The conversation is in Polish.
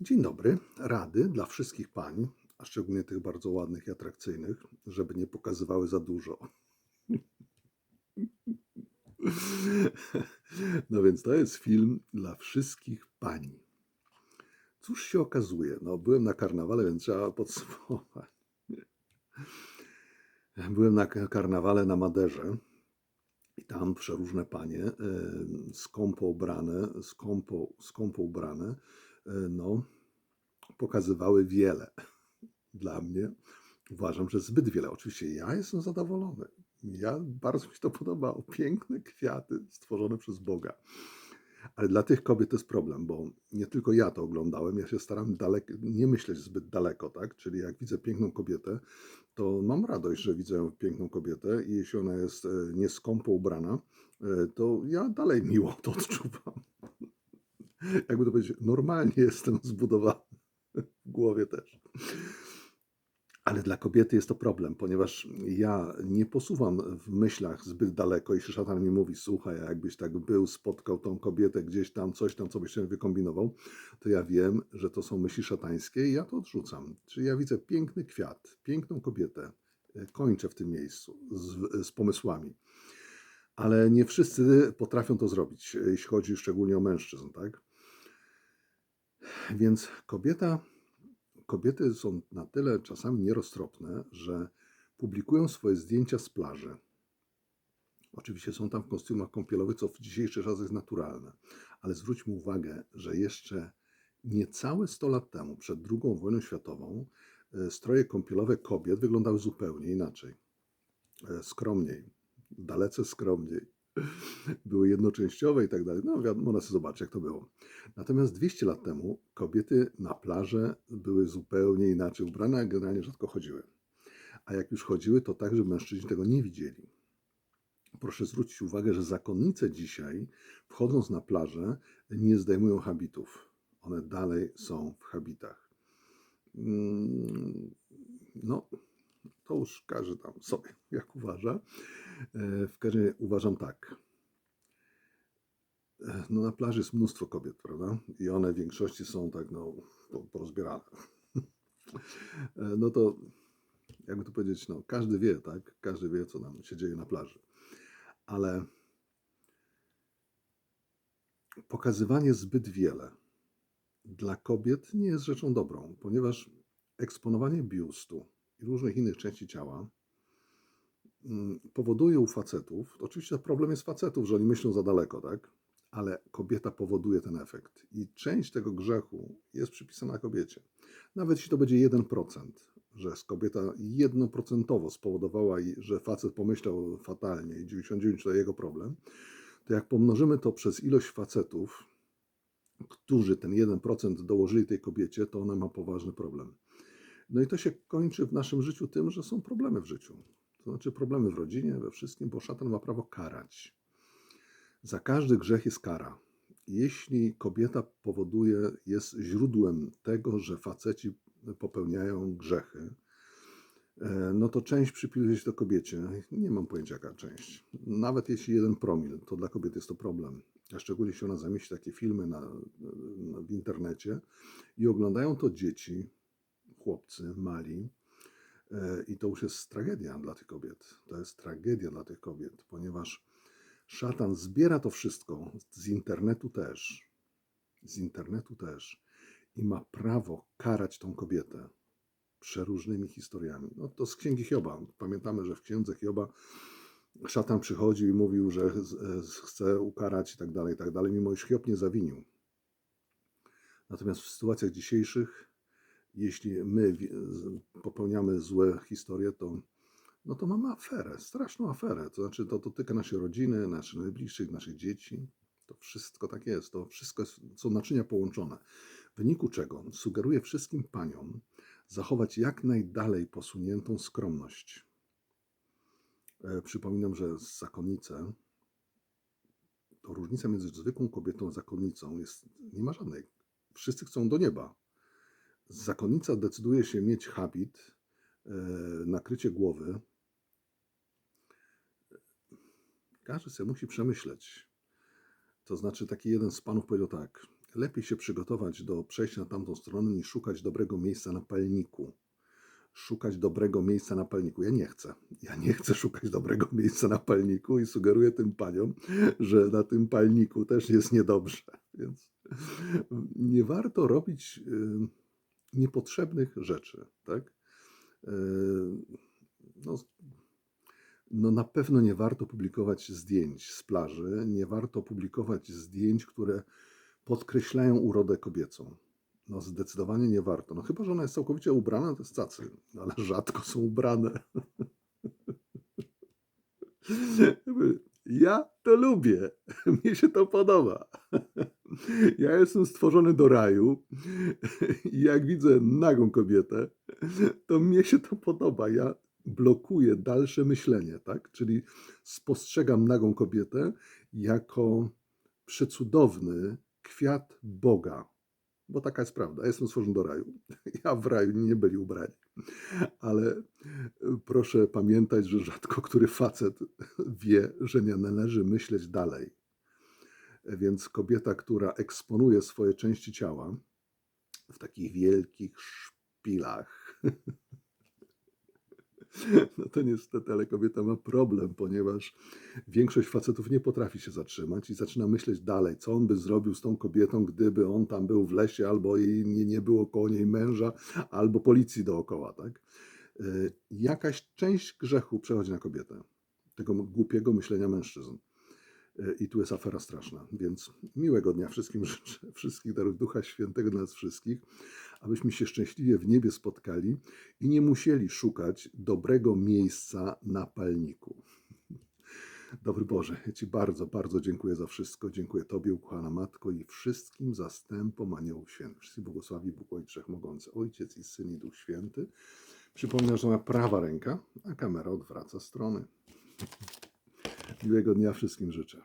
Dzień dobry. Rady dla wszystkich pań, a szczególnie tych bardzo ładnych i atrakcyjnych, żeby nie pokazywały za dużo. No więc to jest film dla wszystkich pań. Cóż się okazuje? No, byłem na karnawale, więc trzeba podsumować. Byłem na karnawale na Maderze i tam przeróżne panie, e, skąpo ubrane, skąpo, skąpo ubrane, no, pokazywały wiele. Dla mnie uważam, że zbyt wiele. Oczywiście ja jestem zadowolony. Ja bardzo mi się to podobało. Piękne kwiaty stworzone przez Boga. Ale dla tych kobiet to jest problem, bo nie tylko ja to oglądałem, ja się staram dalek, nie myśleć zbyt daleko, tak? Czyli jak widzę piękną kobietę, to mam radość, że widzę piękną kobietę i jeśli ona jest e, nieskąpo ubrana, e, to ja dalej miło to odczuwam. Jakby to powiedzieć, normalnie jestem zbudowany w głowie też. Ale dla kobiety jest to problem, ponieważ ja nie posuwam w myślach zbyt daleko, jeśli szatan mi mówi, słuchaj, jakbyś tak był, spotkał tą kobietę gdzieś tam, coś tam, co byś się wykombinował, to ja wiem, że to są myśli szatańskie i ja to odrzucam. Czyli ja widzę piękny kwiat, piękną kobietę, e, kończę w tym miejscu z, z pomysłami. Ale nie wszyscy potrafią to zrobić, e, jeśli chodzi szczególnie o mężczyzn, tak? Więc kobieta kobiety są na tyle czasami nieroztropne, że publikują swoje zdjęcia z plaży. Oczywiście są tam w kostiumach kąpielowych, co w dzisiejszych czasach jest naturalne. Ale zwróćmy uwagę, że jeszcze niecałe 100 lat temu, przed II wojną światową, e, stroje kąpielowe kobiet wyglądały zupełnie inaczej. E, Skromniej, dalece skromniej. Były jednoczęściowe i tak dalej. No wiadomo, można sobie zobaczyć, jak to było. Natomiast 200 lat temu kobiety na plażę były zupełnie inaczej ubrane, a generalnie rzadko chodziły. A jak już chodziły, to tak, że mężczyźni tego nie widzieli. Proszę zwrócić uwagę, że zakonnice dzisiaj, wchodząc na plażę, nie zdejmują habitów. One dalej są w habitach. Mm, No, to już każdy tam sobie, jak uważa. E, W każdym razie uważam tak. E, No na plaży jest mnóstwo kobiet, prawda? I one w większości są tak, no, po- porozbierane. E, No to, jakby to powiedzieć, no, każdy wie, tak? Każdy wie, co nam się dzieje na plaży. Ale pokazywanie zbyt wiele dla kobiet nie jest rzeczą dobrą, ponieważ eksponowanie biustu i różnych innych części ciała mm, powoduje u facetów, oczywiście problem jest facetów, że oni myślą za daleko, tak? Ale kobieta powoduje ten efekt. I część tego grzechu jest przypisana kobiecie. Nawet jeśli to będzie 1%, że kobieta jednoprocentowo spowodowała, że facet pomyślał fatalnie i 99% to jego problem, to jak pomnożymy to przez ilość facetów, którzy ten 1% dołożyli tej kobiecie, to ona ma poważny problem. No i to się kończy w naszym życiu tym, że są problemy w życiu. To znaczy problemy w rodzinie, we wszystkim, bo szatan ma prawo karać. Za każdy grzech jest kara. Jeśli kobieta powoduje, jest źródłem tego, że faceci popełniają grzechy, e, no to część przypisuje się to kobiecie. Nie mam pojęcia jaka część. Nawet jeśli jeden promil, to dla kobiety jest to problem. A szczególnie jeśli ona zamieści takie filmy na, na, w internecie i oglądają to dzieci, chłopcy, mali, E, I to już jest tragedia dla tych kobiet. To jest tragedia dla tych kobiet, ponieważ szatan zbiera to wszystko z internetu też. Z internetu też. I ma prawo karać tą kobietę przeróżnymi historiami. No to z księgi Hioba. Pamiętamy, że w księdze Hioba szatan przychodził i mówił, że z- chce ukarać i tak dalej, i tak dalej, mimo iż Hiob nie zawinił. Natomiast w sytuacjach dzisiejszych jeśli my popełniamy złe historie, to, no to mamy aferę, straszną aferę. To znaczy, to dotyka naszej rodziny, naszych najbliższych, naszych dzieci. To wszystko tak jest. To wszystko jest, są naczynia połączone. W wyniku czego sugeruję wszystkim paniom zachować jak najdalej posuniętą skromność. E, przypominam, że zakonnice, to różnica między zwykłą kobietą a zakonnicą jest, nie ma żadnej. Wszyscy chcą do nieba zakonnica decyduje się mieć habit, e, nakrycie głowy, każdy sobie musi przemyśleć. To znaczy, taki jeden z panów powiedział tak: lepiej się przygotować do przejścia na tamtą stronę, niż szukać dobrego miejsca na palniku. Szukać dobrego miejsca na palniku. Ja nie chcę. Ja nie chcę szukać dobrego miejsca na palniku i sugeruję tym paniom, że na tym palniku też jest niedobrze. Więc nie warto robić y, niepotrzebnych rzeczy, tak? Y, No, no na pewno nie warto publikować zdjęć z plaży, nie warto publikować zdjęć, które podkreślają urodę kobiecą. No zdecydowanie nie warto. No chyba, że ona jest całkowicie ubrana, to jest cacy, no, ale rzadko są ubrane. Ja to lubię. Mnie się to podoba. Ja jestem stworzony do raju i jak widzę nagą kobietę, to mnie się to podoba. Ja blokuję dalsze myślenie, tak? Czyli spostrzegam nagą kobietę jako przecudowny kwiat Boga. Bo taka jest prawda. Ja jestem stworzony do raju. Ja w raju nie byli ubrani. Ale proszę pamiętać, że rzadko który facet wie, że nie należy myśleć dalej. Więc kobieta, która eksponuje swoje części ciała w takich wielkich szpilach, no to niestety, ale kobieta ma problem, ponieważ większość facetów nie potrafi się zatrzymać i zaczyna myśleć dalej, co on by zrobił z tą kobietą, gdyby on tam był w lesie, albo jej nie, nie było koło niej męża, albo policji dookoła, tak? Y, Jakaś część grzechu przechodzi na kobietę, tego głupiego myślenia mężczyzn. Y, I tu jest afera straszna. Więc miłego dnia wszystkim życzę, wszystkich darów Ducha Świętego dla nas wszystkich, abyśmy się szczęśliwie w niebie spotkali i nie musieli szukać dobrego miejsca na palniku. Dobry Boże, ja Ci bardzo, bardzo dziękuję za wszystko. Dziękuję Tobie, ukochana Matko, i wszystkim zastępom aniołów świętych. Wszystkich błogosławi Bóg Ojciec Wszechmogący, Ojciec i Syn i Duch Święty. Przypominam, że moja prawa ręka, a kamera odwraca strony. Miłego dnia wszystkim życzę.